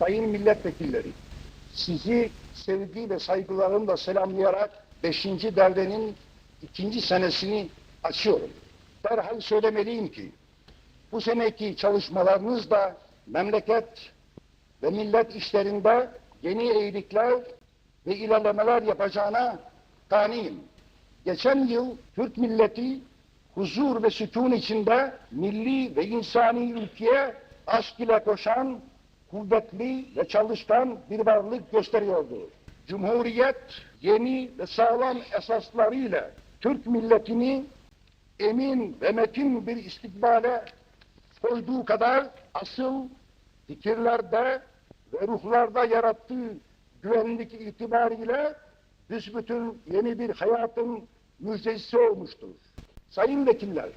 sayın milletvekilleri, sizi sevgi ve saygılarımla selamlayarak 5. devrenin ikinci senesini açıyorum. Derhal söylemeliyim ki, bu seneki çalışmalarınızda memleket ve millet işlerinde yeni eğilikler ve ilerlemeler yapacağına kaniyim. Geçen yıl Türk milleti huzur ve sükun içinde milli ve insani ülkeye aşk ile koşan, kuvvetli ve çalışkan bir varlık gösteriyordu. Cumhuriyet yeni ve sağlam esaslarıyla Türk milletini emin ve metin bir istikbale koyduğu kadar asıl fikirlerde ve ruhlarda yarattığı güvenlik itibariyle büsbütün yeni bir hayatın müjdecisi olmuştur. Sayın vekiller,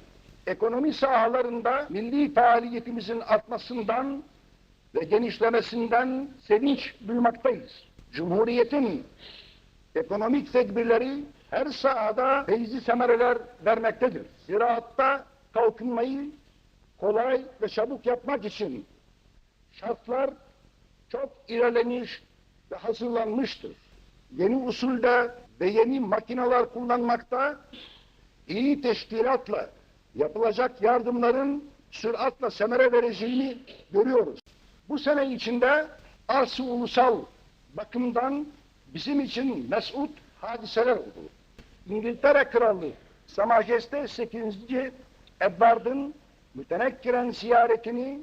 ekonomi sahalarında milli faaliyetimizin artmasından ve genişlemesinden sevinç duymaktayız. Cumhuriyetin ekonomik tedbirleri her sahada feyzi semereler vermektedir. Ziraatta kalkınmayı kolay ve çabuk yapmak için şartlar çok ilerlemiş ve hazırlanmıştır. Yeni usulde ve yeni makineler kullanmakta iyi teşkilatla yapılacak yardımların süratle semere vereceğini görüyoruz. Bu sene içinde arz ulusal bakımdan bizim için mesut hadiseler oldu. İngiltere Krallığı Sa Majeste 8. Edward'ın mütenekkiren ziyaretini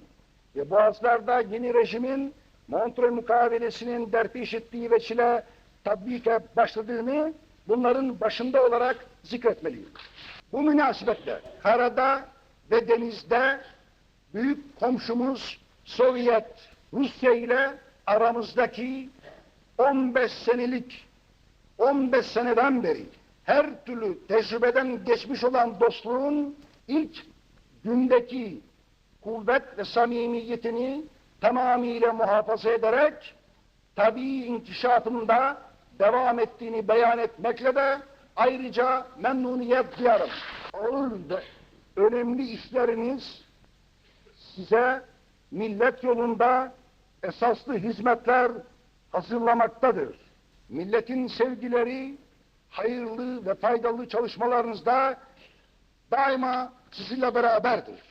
ve Boğazlar'da yeni rejimin Montreux mukavelesinin derpiş ettiği veçile tatbike başladığını bunların başında olarak zikretmeliyim. Bu münasebetle karada ve denizde büyük komşumuz Sovyet Rusya ile aramızdaki 15 senelik 15 seneden beri her türlü tecrübeden geçmiş olan dostluğun ilk gündeki kuvvet ve samimiyetini tamamıyla muhafaza ederek tabii inkişafında devam ettiğini beyan etmekle de ayrıca memnuniyet duyarım. Ağır önemli işleriniz size millet yolunda esaslı hizmetler hazırlamaktadır. Milletin sevgileri, hayırlı ve faydalı çalışmalarınızda daima sizinle beraberdir.